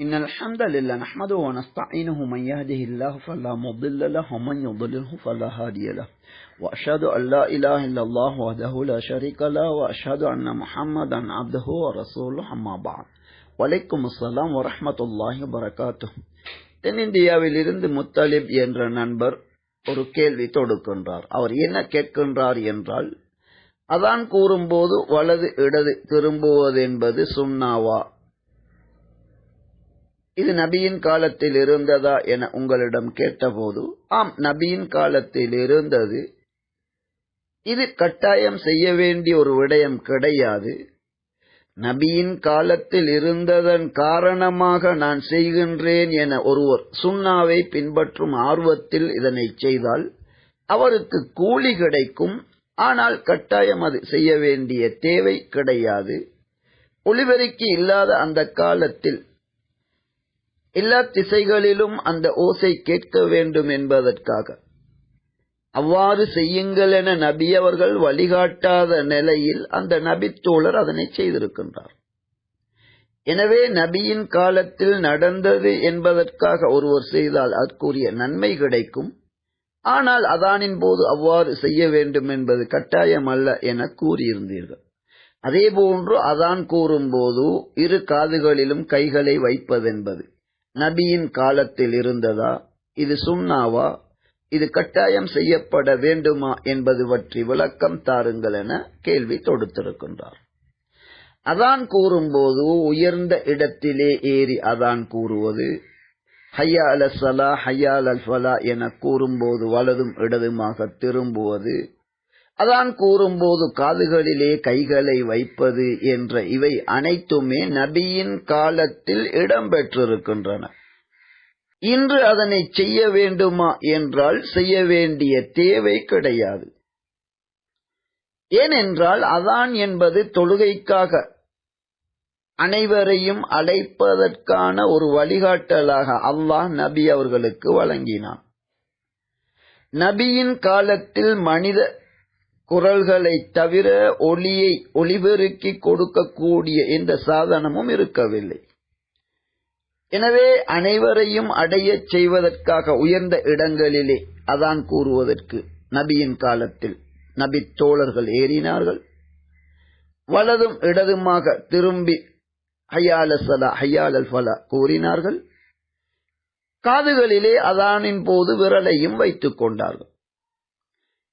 إن الحمد لله نحمده ونستعينه من يهده الله فلا مضل له ومن يضلله فلا هادي له وأشهد أن لا إله إلا الله وحده لا شريك له وأشهد أن محمدا عبده ورسوله أما بعد வலைக்கும் அஸ்லாம் வரமத்துல்லாஹி வரகாத்து தென்னிந்தியாவிலிருந்து முத்தாலிப் என்ற நண்பர் ஒரு கேள்வி தொடுக்கின்றார் அவர் என்ன கேட்கின்றார் என்றால் அதான் கூறும்போது வலது இடது திரும்புவதென்பது சுண்ணாவா இது நபியின் காலத்தில் இருந்ததா என உங்களிடம் கேட்டபோது ஆம் நபியின் காலத்தில் இருந்தது. இது கட்டாயம் செய்ய வேண்டிய ஒரு விடயம் கிடையாது. நபியின் காலத்தில் இருந்ததன் காரணமாக நான் செய்கின்றேன் என ஒருவர் சுண்ணாவை பின்பற்றும் ஆர்வத்தில் இதனை செய்தால் அவருக்கு கூலி கிடைக்கும். ஆனால் கட்டாயம் அது செய்ய வேண்டிய தேவை கிடையாது. ஒளிபெருக்கி இல்லாத அந்த காலத்தில் எல்லா திசைகளிலும் அந்த ஓசை கேட்க வேண்டும் என்பதற்காக. அவ்வாறு செய்யுங்கள் என நபி அவர்கள் வழிகாட்டாத நிலையில் அந்த நபித்தோழர் அதனை செய்திருக்கின்றார். எனவே நபியின் காலத்தில் நடந்தது என்பதற்காக ஒருவர் செய்தால் அதற்குரிய நன்மை கிடைக்கும். ஆனால் அதானின் போது அவ்வாறு செய்ய வேண்டும் என்பது கட்டாயம் அல்ல என கூறியிருந்தீர்கள். அதே போன்று அதான் கூறும்போது இரு காதுகளிலும் கைகளை வைப்பதென்பது. நபியின் காலத்தில் இருந்ததா? இது சுண்ணாவா? இது கட்டாயம் செய்யப்பட வேண்டுமா என்பது பற்றி விளக்கம் தாருங்கள் என கேள்வி தொடுத்திருக்கின்றார். அதான் கூறும்போது உயர்ந்த இடத்திலே ஏறி அதான் கூறுவது. ஹையா அல சலா ஹையா அல் ஃபலா என கூறும்போது வலதும் இடதுமாக திரும்புவது. அதான் கூறும்போது காதுகளிலே கைகளை வைப்பது என்ற இவை அனைத்துமே நபியின் காலத்தில் இடம்பெற்றிருக்கின்றன. இன்று அதனை செய்ய வேண்டுமா என்றால் செய்ய வேண்டிய தேவை கிடையாது. ஏனென்றால் அதான் என்பது தொழுகைக்காக அனைவரையும் அழைப்பதற்கான ஒரு வழிகாட்டலாக அல்லாஹ் நபி அவர்களுக்கு வழங்கினான். நபியின் காலத்தில் மனித குரல்களை தவிர ஒளியை ஒளிபெருக்கி கொடுக்கக்கூடிய எந்த சாதனமும் இருக்கவில்லை. எனவே அனைவரையும் அடையச் செய்வதற்காக உயர்ந்த இடங்களிலே அதான் கூறுவதற்கு நபியின் காலத்தில் நபி தோழர்கள் ஏறினார்கள். வலதும் இடதுமாக திரும்பி ஹையால சலா ஹையால் ஃபலா கூறினார்கள். காதுகளிலே அதானின் போது விரலையும் வைத்துக் கொண்டார்கள்.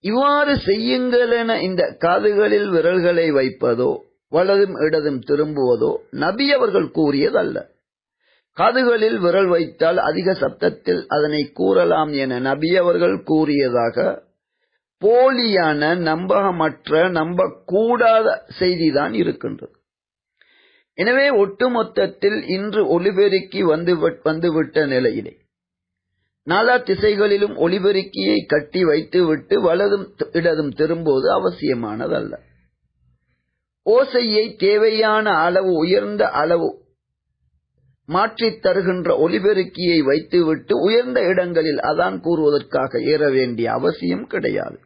இவ்வாறு செய்யுங்கள் என இந்த காதுகளில் விரல்களை வைப்பதோ வலதும் இடதும் திரும்புவதோ நபி அவர்கள் கூறியதல்ல. காதுகளில் விரல் வைத்தால் அதிக சப்தத்தில் அதனை கூறலாம் என நபி அவர்கள் கூறியதாக போலியான நம்பகமற்ற நம்பக்கூடாத செய்திதான் இருக்கின்றது. எனவே ஒட்டுமொத்தத்தில் இன்று ஒளிபெருக்கி வந்து வந்துவிட்ட நிலையிலே நாலா திசைகளிலும் ஒளிபெருக்கியை கட்டி வைத்துவிட்டு வலதும் இடதும் திரும்புவது அவசியமானதல்ல. ஓசையை தேவையான அளவு உயர்ந்த அளவு மாற்றித் தருகின்ற ஒளிபெருக்கியை வைத்துவிட்டு உயர்ந்த இடங்களில் அதான் கூறுவதற்காக ஏற வேண்டிய அவசியம் கிடையாது.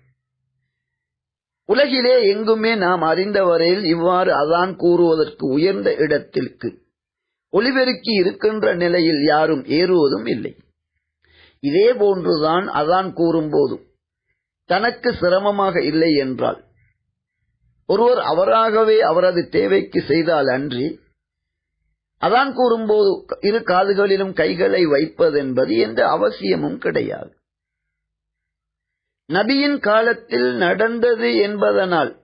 உலகிலே எங்குமே நாம் அறிந்த வரையில் இவ்வாறு அதான் கூறுவதற்கு உயர்ந்த இடத்திற்கு ஒளிபெருக்கி இருக்கின்ற நிலையில் யாரும் ஏறுவதும் இல்லை. இதே போன்றுதான் அதான் கூறும்போது தனக்கு சிரமமாக இல்லை என்றால் ஒருவர் அவராகவே அவரது தேவைக்கு செய்தால் அன்றி அதான் கூறும்போது இரு காதுகளிலும் கைகளை வைப்பதென்பது எந்த அவசியமும் கிடையாது. நபியின் காலத்தில் நடந்தது என்பதனால்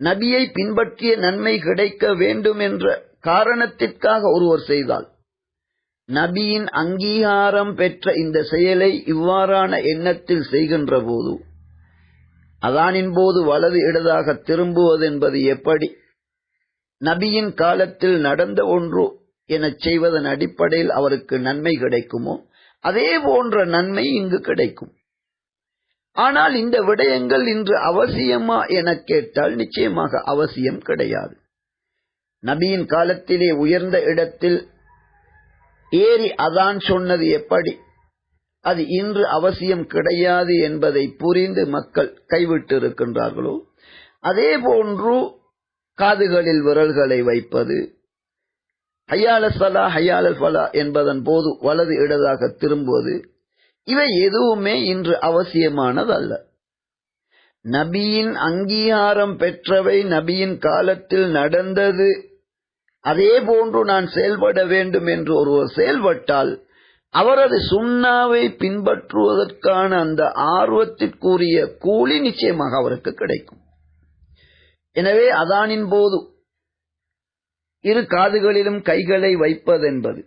நபியை பின்பற்றிய நன்மை கிடைக்க வேண்டும் என்ற காரணத்திற்காக ஒருவர் செய்தால் நபியின் அங்கீகாரம் பெற்ற இந்த செயலை இவ்வாறான எண்ணத்தில் செய்கின்ற போது அதானின் போது வலது இடதாக திரும்புவது என்பது எப்படி? நபியின் காலத்தில் நடந்த ஒன்று எனச் செய்வதன் அடிப்படையில் அவருக்கு நன்மை கிடைக்குமோ? அதே போன்ற நன்மை இங்கு கிடைக்கும். ஆனால் இந்த விடயங்கள் இன்று அவசியமா என கேட்டால் நிச்சயமாக அவசியம் கிடையாது. நபியின் காலத்திலே உயர்ந்த இடத்தில் ஏறி அதான் சொன்னது எப்படி? அது இன்று அவசியம் கிடையாது என்பதை புரிந்து மக்கள் கைவிட்டு இருக்கின்றார்களோ அதே போன்று காதுகளில் விரல்களை வைப்பது ஹையால சலா ஹையால ஃபலா என்பதன் போது வலது இடதாக திரும்புவது இவை எதுவுமே இன்று அவசியமானதல்ல. நபியின் அங்கீகாரம் பெற்றவை நபியின் காலத்தில் நடந்தது அதே போன்று நான் செயல்பட வேண்டும் என்று ஒருவர் செயல்பட்டால் அவரது சுண்ணாவை பின்பற்றுவதற்கான அந்த ஆர்வத்திற்குரிய கூலி நிச்சயமாக அவருக்கு கிடைக்கும். எனவே அதானின் போது இரு காதுகளிலும் கைகளை வைப்பதென்பது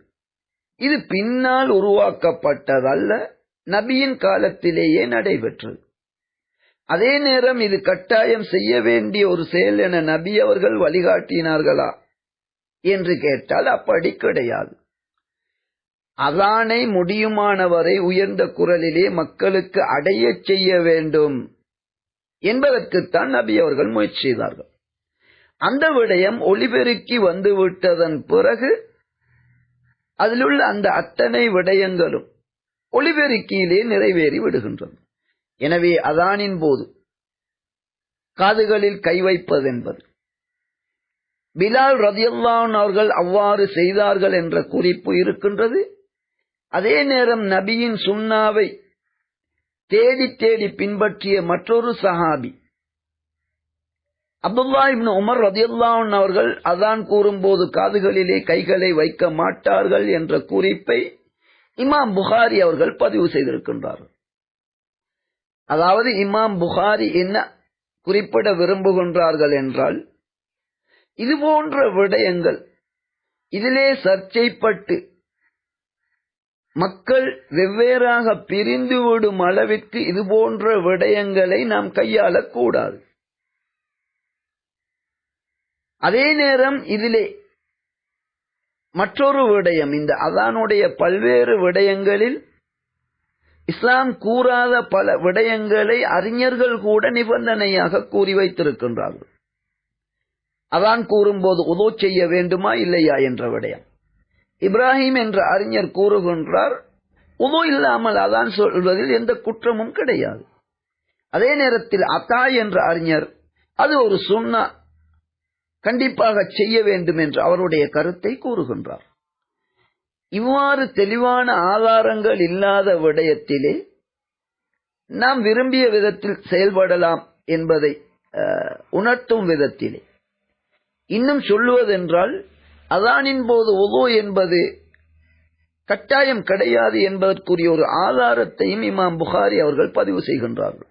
இது பின்னால் உருவாக்கப்பட்டதல்ல நபியின் காலத்திலேயே நடைபெற்றது. அதே நேரம் இது கட்டாயம் செய்ய வேண்டிய ஒரு செயல் என நபி அவர்கள் வழிகாட்டினார்களா? என்று கேட்டால் அப்படி கிடையாது. அதானை முடியுமானவரை உயர்ந்த குரலிலே மக்களுக்கு அடையச் செய்ய வேண்டும் என்பதற்குத்தான் நபி அவர்கள் முயற்சி செய்தார்கள். அந்த விடயம் ஒளிபெருக்கி வந்துவிட்டதன் பிறகு அதிலுள்ள அந்த அத்தனை விடயங்களும் ஒளிபெருக்கியிலே நிறைவேறி விடுகின்றன. எனவே அதானின் போது காதுகளில் கை வைப்பதென்பது பிலால் ரதியல்லான் அவர்கள் அவ்வாறு செய்தார்கள் என்ற குறிப்பு இருக்கின்றது. அதே நேரம் நபியின் சுண்ணாவை தேடி தேடி பின்பற்றிய மற்றொரு சஹாபி. அப்துல்லா இப்னு உமர் ரதியுல்லான் அவர்கள் அதான் கூறும்போது காதுகளிலே கைகளை வைக்க மாட்டார்கள் என்ற குறிப்பை இமாம் புகாரி அவர்கள் பதிவு செய்திருக்கின்றார்கள் அதாவது இமாம் புகாரி என்ன குறிப்பிட விரும்புகின்றார்கள் என்றால் இது போன்ற விடயங்கள். இதிலே சர்ச்சைப்பட்டு மக்கள் வெவ்வேறாக பிரிந்துவிடும் அளவிற்கு இது போன்ற விடயங்களை நாம் கையாளக்கூடாது. அதே நேரம் இதிலே மற்றொரு விடயம் இந்த அதானுடைய பல்வேறு விடயங்களில் இஸ்லாம் கூறாத பல விடயங்களை அறிஞர்கள் கூட நிபந்தனையாக கூறி வைத்திருக்கின்றார்கள். அதான் கூறும்போது உதோ செய்ய வேண்டுமா இல்லையா என்ற விடயம். இப்ராஹிம் என்ற அறிஞர் கூறுகின்றார் உதோ இல்லாமல் அதான் சொல்வதில் எந்த குற்றமும் கிடையாது. அதே நேரத்தில் அத்தா என்ற அறிஞர் அது ஒரு சுண்ணா கண்டிப்பாக செய்ய வேண்டும் என்று அவருடைய கருத்தை கூறுகின்றார். இவ்வாறு தெளிவான ஆதாரங்கள் இல்லாத விடயத்திலே நாம் விரும்பிய விதத்தில் செயல்படலாம் என்பதை உணர்த்தும் விதத்திலே இன்னும் சொல்லுவதென்றால் அதானின் போது ஒவ்வொ என்பது கட்டாயம் கிடையாது என்பதற்குரிய ஒரு ஆதாரத்தையும் இமாம் புகாரி அவர்கள் பதிவு செய்கின்றார்கள்.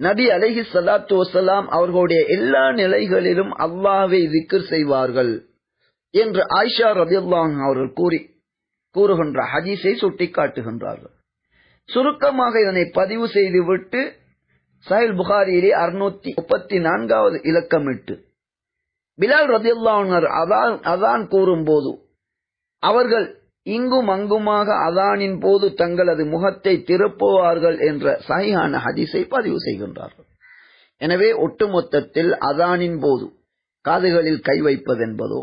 நபி அலஹி சலாத்து வசலாம் அவர்களுடைய எல்லா நிலைகளிலும் அல்லாவை திக்கர் செய்வார்கள் என்று ஆயிஷா ரதியுல்லாங் அவர்கள் கூறி கூறுகின்ற ஹதீஸை சுட்டிக்காட்டுகின்றார்கள். சுருக்கமாக இதனை பதிவு செய்துவிட்டு சஹில் புகாரியிலே அறுநூத்தி முப்பத்தி நான்காவது இலக்கமிட்டு பிலால் ரதியுல்லாங்கர் அதான் அதான் கூறும்போது அவர்கள் இங்கும் அங்குமாக அதானின் போது தங்களது முகத்தை திருப்புவார்கள் என்ற சகையான ஹதீஸை பதிவு செய்கின்றார்கள். எனவே ஒட்டுமொத்தத்தில் அதானின் போது காதுகளில் கை வைப்பதென்பதோ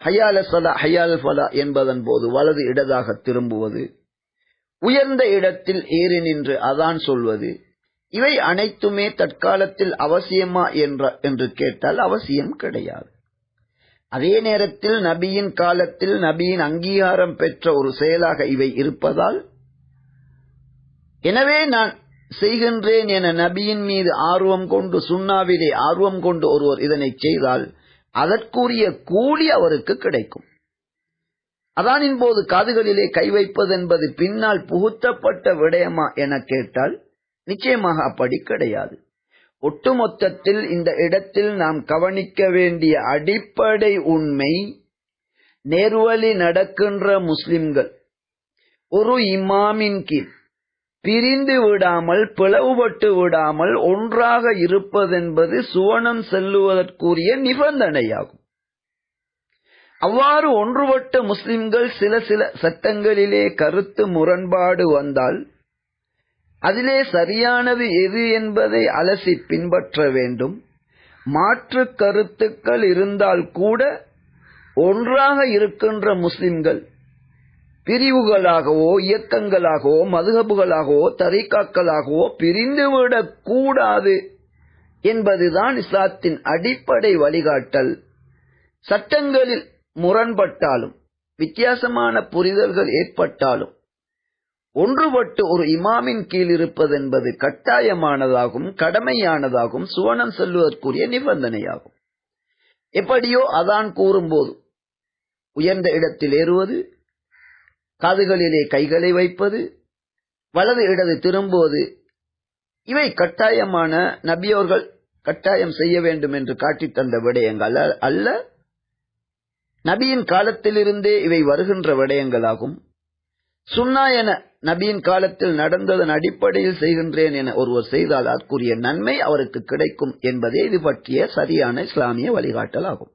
ஹயால சதா ஹயால் ஃபலா என்பதன் போது வலது இடதாக திரும்புவது உயர்ந்த இடத்தில் ஏறி நின்று அதான் சொல்வது இவை அனைத்துமே தற்காலத்தில் அவசியமா என்ற என்று கேட்டால் அவசியம் கிடையாது. அதே நேரத்தில் நபியின் காலத்தில் நபியின் அங்கீகாரம் பெற்ற ஒரு செயலாக இவை இருப்பதால் எனவே நான் செய்கின்றேன் என நபியின் மீது ஆர்வம் கொண்டு சுண்ணாவிலே ஆர்வம் கொண்டு ஒருவர் இதனை செய்தால் அதற்குரிய கூலி அவருக்கு கிடைக்கும். அதானின் போது காதுகளிலே கை வைப்பது என்பது பின்னால் புகுத்தப்பட்ட விடயமா என கேட்டால் நிச்சயமாக அப்படி கிடையாது. ஒட்டுமொத்தத்தில் இந்த இடத்தில் நாம் கவனிக்க வேண்டிய அடிப்படை உண்மை நேர்வழி நடக்கின்ற முஸ்லிம்கள் ஒரு இமாமின் கீழ் பிரிந்து விடாமல் பிளவுபட்டு விடாமல் ஒன்றாக இருப்பதென்பது சுவனம் செல்லுவதற்குரிய நிபந்தனையாகும். அவ்வாறு ஒன்றுபட்ட முஸ்லிம்கள் சில சில சட்டங்களிலே கருத்து முரண்பாடு வந்தால் அதிலே சரியானது எது என்பதை அலசி பின்பற்ற வேண்டும். மாற்று கருத்துக்கள் இருந்தால் கூட ஒன்றாக இருக்கின்ற முஸ்லிம்கள் பிரிவுகளாகவோ இயக்கங்களாகவோ மதுகபுகளாகவோ தரிகாக்களாகவோ பிரிந்துவிடக் கூடாது என்பதுதான் இஸ்லாத்தின் அடிப்படை வழிகாட்டல். சட்டங்களில் முரண்பட்டாலும் வித்தியாசமான புரிதல்கள் ஏற்பட்டாலும் ஒன்றுபட்டு ஒரு இமாமின் கீழ் இருப்பது என்பது கட்டாயமானதாகும் கடமையானதாகும் சுவனம் செல்வதற்குரிய நிபந்தனையாகும். எப்படியோ அதான் கூறும்போது உயர்ந்த இடத்தில் ஏறுவது காதுகளிலே கைகளை வைப்பது வலது இடது திரும்புவது இவை கட்டாயமான நபியோர்கள் கட்டாயம் செய்ய வேண்டும் என்று காட்டித் தந்த விடயங்கள் அல்ல. நபியின் காலத்திலிருந்தே இவை வருகின்ற விடயங்களாகும். சுன்னா என நபியின் காலத்தில் நடந்ததன் அடிப்படையில் செய்கின்றேன் என ஒருவர் செய்தால் அதற்குரிய நன்மை அவருக்கு கிடைக்கும் என்பதே இது பற்றிய சரியான இஸ்லாமிய வழிகாட்டல் ஆகும்